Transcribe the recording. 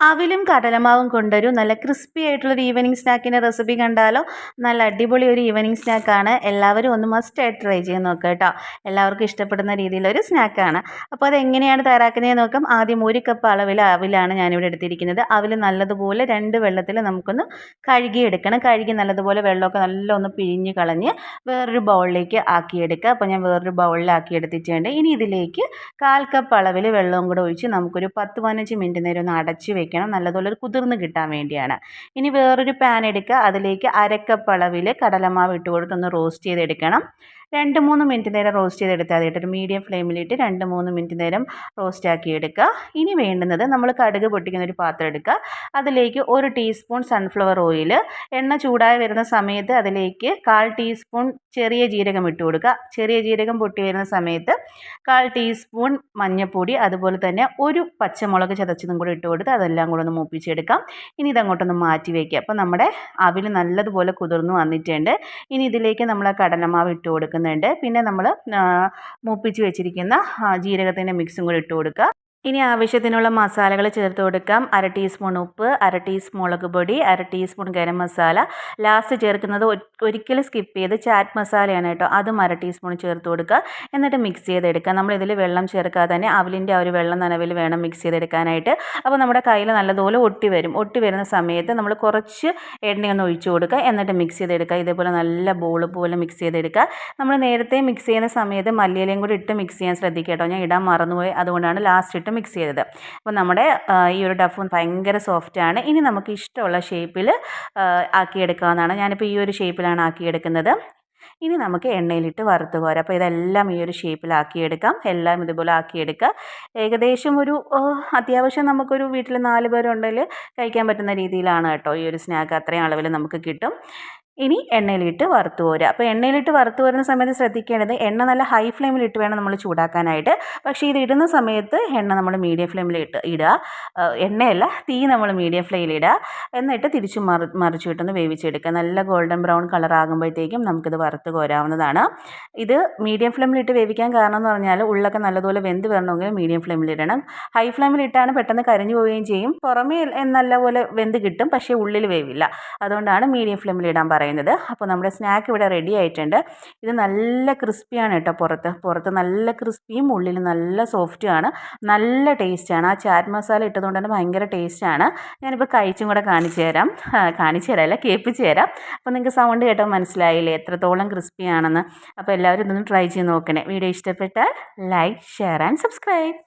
അവിലും കടലമാവും കൊണ്ടൊരു നല്ല ക്രിസ്പി ആയിട്ടുള്ളൊരു ഈവനിങ് സ്നാക്കിന്റെ റെസിപ്പി കണ്ടാലോ? നല്ല അടിപൊളി ഒരു ഈവനിങ് സ്നാക്കാണ് എല്ലാവരും ഒന്ന് മസ്റ്റ് ആയിട്ട് ട്രൈ ചെയ്ത് നോക്കുക കേട്ടോ എല്ലാവർക്കും ഇഷ്ടപ്പെടുന്ന രീതിയിലൊരു സ്നാക്കാണ് അപ്പോൾ അതെങ്ങനെയാണ് തയ്യാറാക്കുന്നത് നോക്കാം. ആദ്യം ഒരു കപ്പ് അളവിൽ അവിലാണ് ഞാനിവിടെ എടുത്തിരിക്കുന്നത്. അവിൽ നല്ലതുപോലെ രണ്ട് വെള്ളത്തിൽ നമുക്കൊന്ന് കഴുകിയെടുക്കണം. കഴുകി നല്ലതുപോലെ വെള്ളമൊക്കെ നല്ല ഒന്ന് പിഴിഞ്ഞ് കളഞ്ഞ് വേറൊരു ബൗളിലേക്ക് ആക്കിയെടുക്കുക. അപ്പോൾ ഞാൻ വേറൊരു ബൗളിലാക്കി എടുത്തിട്ടുണ്ട്. ഇനി ഇതിലേക്ക് കാൽ കപ്പ് അളവിൽ വെള്ളവും കൂടെ ഒഴിച്ച് നമുക്കൊരു പത്ത് പതിനഞ്ച് മിനിറ്റ് നേരം ഒന്ന് അടച്ച് വെക്കണം നല്ലതുപോലെ ഒരു കുതിർന്ന് കിട്ടാൻ വേണ്ടിയാണ്. ഇനി വേറൊരു പാൻ എടുക്കുക. അതിലേക്ക് അരക്കപ്പ് അളവിൽ കടലമാവ് ഇട്ട് കൊടുത്തൊന്ന് റോസ്റ്റ് ചെയ്തെടുക്കണം. രണ്ട് മൂന്ന് മിനിറ്റ് നേരം റോസ്റ്റ് ചെയ്തെടുത്താൽ മതി ഒരു മീഡിയം ഫ്ലെയിമിലിട്ട് രണ്ട് മൂന്ന് മിനിറ്റ് നേരം റോസ്റ്റ് ആക്കി എടുക്കുക. ഇനി വേണ്ടുന്നത് നമ്മൾ കടുക് പൊട്ടിക്കുന്ന ഒരു പാത്രം എടുക്കുക. അതിലേക്ക് ഒരു ടീസ്പൂൺ സൺഫ്ലവർ ഓയിൽ എണ്ണ ചൂടായി വരുന്ന സമയത്ത് അതിലേക്ക് കാൽ ടീസ്പൂൺ ചെറിയ ജീരകം ഇട്ട് കൊടുക്കുക. ചെറിയ ജീരകം പൊട്ടി വരുന്ന സമയത്ത് കാൽ ടീസ്പൂൺ മഞ്ഞൾപ്പൊടി അതുപോലെ തന്നെ ഒരു പച്ചമുളക് ചതച്ചതും കൂടി ഇട്ട് കൊടുത്ത് അതെല്ലാം കൂടെ ഒന്ന് മൂപ്പിച്ചെടുക്കാം. ഇനി ഇതങ്ങോട്ടൊന്ന് മാറ്റി വയ്ക്കുക അപ്പോൾ നമ്മുടെ അവിൽ നല്ലതുപോലെ കുതിർന്ന് വന്നിട്ടുണ്ട്. ഇനി ഇതിലേക്ക് നമ്മൾ ആ കടലമാവ് ഇട്ട് കൊടുക്കുക കൊടുക്കുന്നുണ്ട് പിന്നെ നമ്മൾ മൂപ്പിച്ച് വെച്ചിരിക്കുന്ന ജീരകത്തിന്റെ മിക്സും കൂടി ഇട്ട് കൊടുക്കുക. ഇനി ആവശ്യത്തിനുള്ള മസാലകൾ ചേർത്ത് കൊടുക്കാം. അര ടീസ്പൂൺ ഉപ്പ് അര ടീസ്പൂൺ മുളക് പൊടി അര ടീസ്പൂൺ ഗരം മസാല. ലാസ്റ്റ് ചേർക്കുന്നത് ഒരിക്കലും സ്കിപ്പ് ചെയ്ത് ചാറ്റ് മസാലയാണ് കേട്ടോ. അതും അര ടീസ്പൂൺ ചേർത്ത് കൊടുക്കുക. എന്നിട്ട് മിക്സ് ചെയ്തെടുക്കുക. നമ്മളിതിൽ വെള്ളം ചേർക്കാതെ തന്നെ അവലിന്റെ ആ ഒരു വെള്ളം നനവിൽ വേണം മിക്സ് ചെയ്തെടുക്കാനായിട്ട്. അപ്പോൾ നമ്മുടെ കയ്യിൽ നല്ലതുപോലെ ഒട്ടി വരും. ഒട്ടി വരുന്ന സമയത്ത് നമ്മൾ കുറച്ച് എണ്ണയൊന്ന് ഒഴിച്ചു കൊടുക്കുക. എന്നിട്ട് മിക്സ് ചെയ്തെടുക്കുക. ഇതേപോലെ നല്ല ബോൾ പോലെ മിക്സ് ചെയ്തെടുക്കുക. നമ്മൾ നേരത്തെ മിക്സ് ചെയ്യുന്ന സമയത്ത് മല്ലിയിലയും കൂടി ഇട്ട് മിക്സ് ചെയ്യാൻ ശ്രദ്ധിക്കുക കേട്ടോ. ഞാൻ ഇടാൻ മറന്നുപോയി. അതുകൊണ്ടാണ് ലാസ്റ്റ് ഇട്ട് മിക്സ് ചെയ്തത്. അപ്പോൾ നമ്മുടെ ഈ ഒരു ഡഫ് ഭയങ്കര ആണ്. ഇനി നമുക്ക് ഇഷ്ടമുള്ള ഷേപ്പിൽ ആക്കിയെടുക്കാവുന്നതാണ് ഞാനിപ്പോൾ ഈ ഒരു ഷേപ്പിലാണ് ആക്കിയെടുക്കുന്നത്. ഇനി നമുക്ക് എണ്ണയിലിട്ട് വറുത്ത് കോരാം. അപ്പോൾ ഇതെല്ലാം ഈ ഒരു ഷേപ്പിലാക്കിയെടുക്കാം എല്ലാം ഇതുപോലെ ആക്കിയെടുക്കുക. ഏകദേശം ഒരു അത്യാവശ്യം നമുക്കൊരു വീട്ടിൽ നാല് പേരുണ്ടെങ്കിൽ കഴിക്കാൻ പറ്റുന്ന രീതിയിലാണ് കേട്ടോ ഈ ഒരു സ്നാക്ക് അത്രയും അളവിൽ നമുക്ക് കിട്ടും. ഇനി എണ്ണയിലിട്ട് വറുത്ത് കോരുക. അപ്പോൾ എണ്ണയിലിട്ട് വറുത്ത് കോരുന്ന സമയത്ത് ശ്രദ്ധിക്കേണ്ടത് എണ്ണ നല്ല ഹൈ ഫ്ലെയിമിലിട്ട് വേണം നമ്മൾ ചൂടാക്കാനായിട്ട്. പക്ഷേ ഇത് ഇടുന്ന സമയത്ത് എണ്ണ നമ്മൾ മീഡിയം ഫ്ലെയിമിൽ ഇട്ട് ഇടുക. എണ്ണയല്ല തീ നമ്മൾ മീഡിയം ഫ്ലെയിമിൽ ഇടുക. എന്നിട്ട് തിരിച്ച് മറി മറിച്ചിട്ടൊന്ന് വേവിച്ചെടുക്കുക. നല്ല ഗോൾഡൻ ബ്രൗൺ കളർ ആകുമ്പോഴത്തേക്കും നമുക്കിത് വറുത്ത് കോരാവുന്നതാണ്. ഇത് മീഡിയം ഫ്ലെയിമിലിട്ട് വേവിക്കാൻ കാരണം എന്ന് പറഞ്ഞാൽ ഉള്ളൊക്കെ നല്ലതുപോലെ വെന്ത് വരണമെങ്കിൽ മീഡിയം ഫ്ലെയിമിൽ ഇടണം. ഹൈ ഫ്ലെയിമിൽ ഇട്ടാണ് പെട്ടെന്ന് കരിഞ്ഞു പോവുകയും ചെയ്യും. പുറമേ നല്ലപോലെ വെന്ത് കിട്ടും പക്ഷേ ഉള്ളിൽ വേവില്ല. അതുകൊണ്ടാണ് മീഡിയം ഫ്ലെയിമിലിടാൻ പറയുന്നത്. പറയുന്നത്. അപ്പോൾ നമ്മുടെ സ്നാക്ക് ഇവിടെ റെഡി ആയിട്ടുണ്ട്. ഇത് നല്ല ക്രിസ്പിയാണ് കേട്ടോ പുറത്ത്. പുറത്ത് നല്ല ക്രിസ്പിയും ഉള്ളിൽ നല്ല സോഫ്റ്റുമാണ് നല്ല ടേസ്റ്റാണ് ആ ചാറ്റ് മസാല ഇട്ടതുകൊണ്ട് തന്നെ ഭയങ്കര ടേസ്റ്റാണ് ഞാനിപ്പോൾ കഴിച്ചും കൂടെ കാണിച്ചു തരാം. കാണിച്ചു തരാമല്ല കേൾപ്പിച്ച് തരാം. അപ്പോൾ നിങ്ങൾക്ക് സൗണ്ട് കേട്ടോ മനസ്സിലായില്ലേ? എത്രത്തോളം ക്രിസ്പിയാണെന്ന് അപ്പോൾ എല്ലാവരും ഇതൊന്ന് ട്രൈ ചെയ്ത് നോക്കണേ. വീഡിയോ ഇഷ്ടപ്പെട്ടാൽ ലൈക്ക് ഷെയർ ആൻഡ് സബ്സ്ക്രൈബ്